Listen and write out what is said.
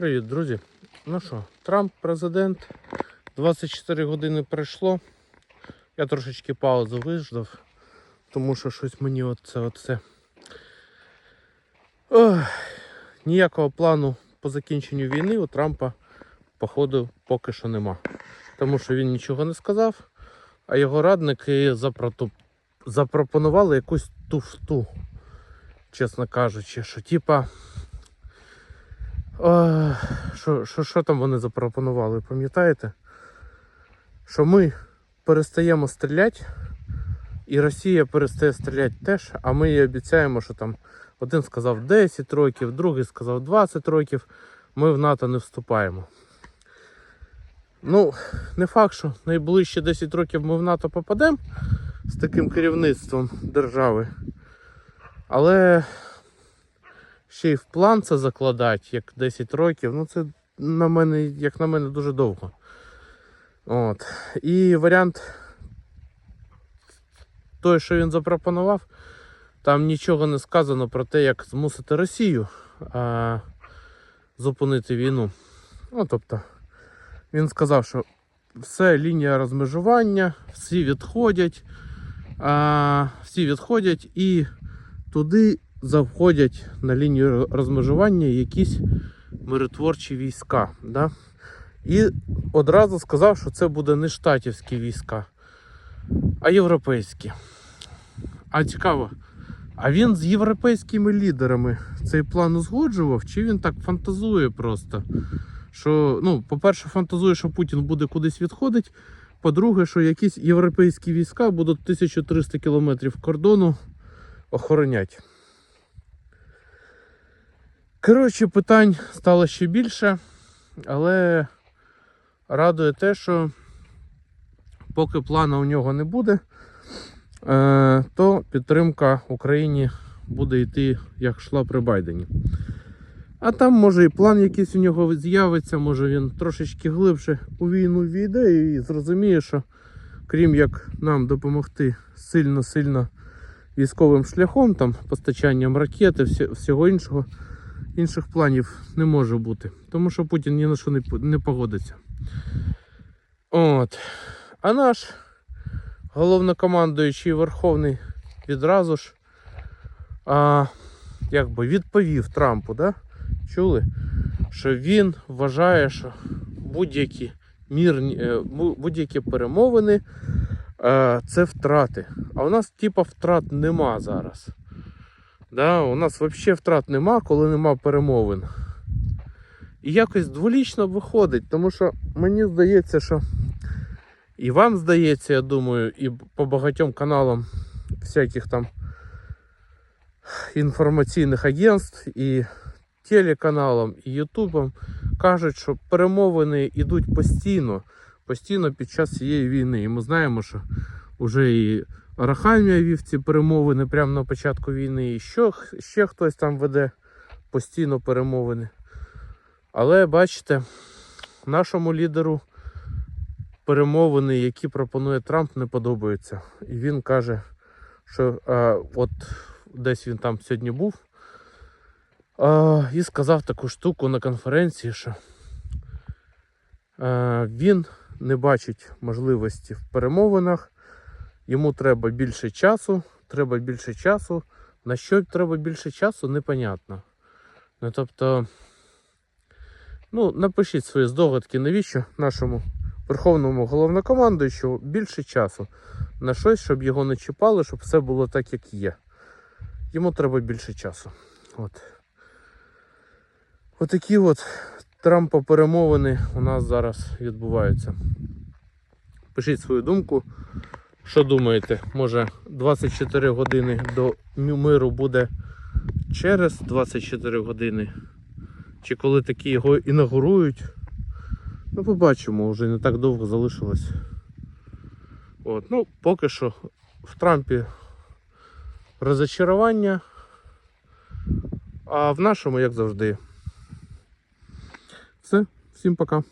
Привіт, друзі. Ну що, Трамп президент. 24 години пройшло. Я трошечки паузу виждав, тому що щось мені оце оце. Ох, ніякого плану по закінченню війни у Трампа, походу, поки що нема. Тому що він нічого не сказав, а його радники запроту- запропонували якусь туфту, чесно кажучи, що типа. Що, що, що там вони запропонували, пам'ятаєте? Що ми перестаємо стріляти, і Росія перестає стріляти теж, а ми їй обіцяємо, що там один сказав 10 років, другий сказав 20 років, ми в НАТО не вступаємо. Ну, не факт, що найближчі 10 років ми в НАТО попадемо з таким керівництвом держави. Але ще й в план це закладати, як 10 років, ну це на мене, як на мене, дуже довго. От. І варіант той, що він запропонував, там нічого не сказано про те, як змусити Росію а, зупинити війну. Ну, тобто, він сказав, що все лінія розмежування, всі відходять, а, всі відходять і туди заходять на лінію розмежування якісь миротворчі війська. Да? І одразу сказав, що це буде не штатівські війська, а європейські. А цікаво, а він з європейськими лідерами цей план узгоджував, чи він так фантазує просто? Що, ну, по-перше, фантазує, що Путін буде кудись відходити. По-друге, що якісь європейські війська будуть 1300 кілометрів кордону охороняти. Коротше, питань стало ще більше, але радує те, що поки плану у нього не буде, е, то підтримка Україні буде йти, як йшла при Байдені. А там, може, і план якийсь у нього з'явиться, може він трошечки глибше у війну війде і зрозуміє, що крім як нам допомогти сильно-сильно військовим шляхом, там постачанням ракети, всього іншого, інших планів не може бути. Тому що Путін ні на що не, погодиться. От. А наш головнокомандуючий Верховний відразу ж а, якби відповів Трампу, да? чули, що він вважає, що будь-які е, будь-які перемовини е, це втрати. А у нас типа втрат нема зараз. Да, у нас взагалі втрат нема, коли нема перемовин. І якось дволічно виходить, тому що мені здається, що і вам здається, я думаю, і по багатьом каналам всяких там інформаційних агентств, і телеканалам, і Ютубам кажуть, що перемовини йдуть постійно, постійно під час цієї війни. І ми знаємо, що вже і Арахамія вів ці перемовини прямо на початку війни, і що, ще хтось там веде постійно перемовини. Але бачите, нашому лідеру перемовини, які пропонує Трамп, не подобаються. І він каже, що а, от десь він там сьогодні був а, і сказав таку штуку на конференції, що а, він не бачить можливості в перемовинах. Йому треба більше часу, треба більше часу. На що треба більше часу, непонятно. Ну, тобто, ну, напишіть свої здогадки, навіщо нашому верховному головнокомандуючому більше часу на щось, щоб його не чіпали, щоб все було так, як є. Йому треба більше часу. От. Отакі от Трампа перемовини у нас зараз відбуваються. Пишіть свою думку. Що думаєте, може 24 години до миру буде через 24 години? Чи коли такі його інаугурують? Ну, побачимо, вже не так довго залишилось. От, ну, поки що в Трампі розочарування, а в нашому, як завжди. Все, всім пока.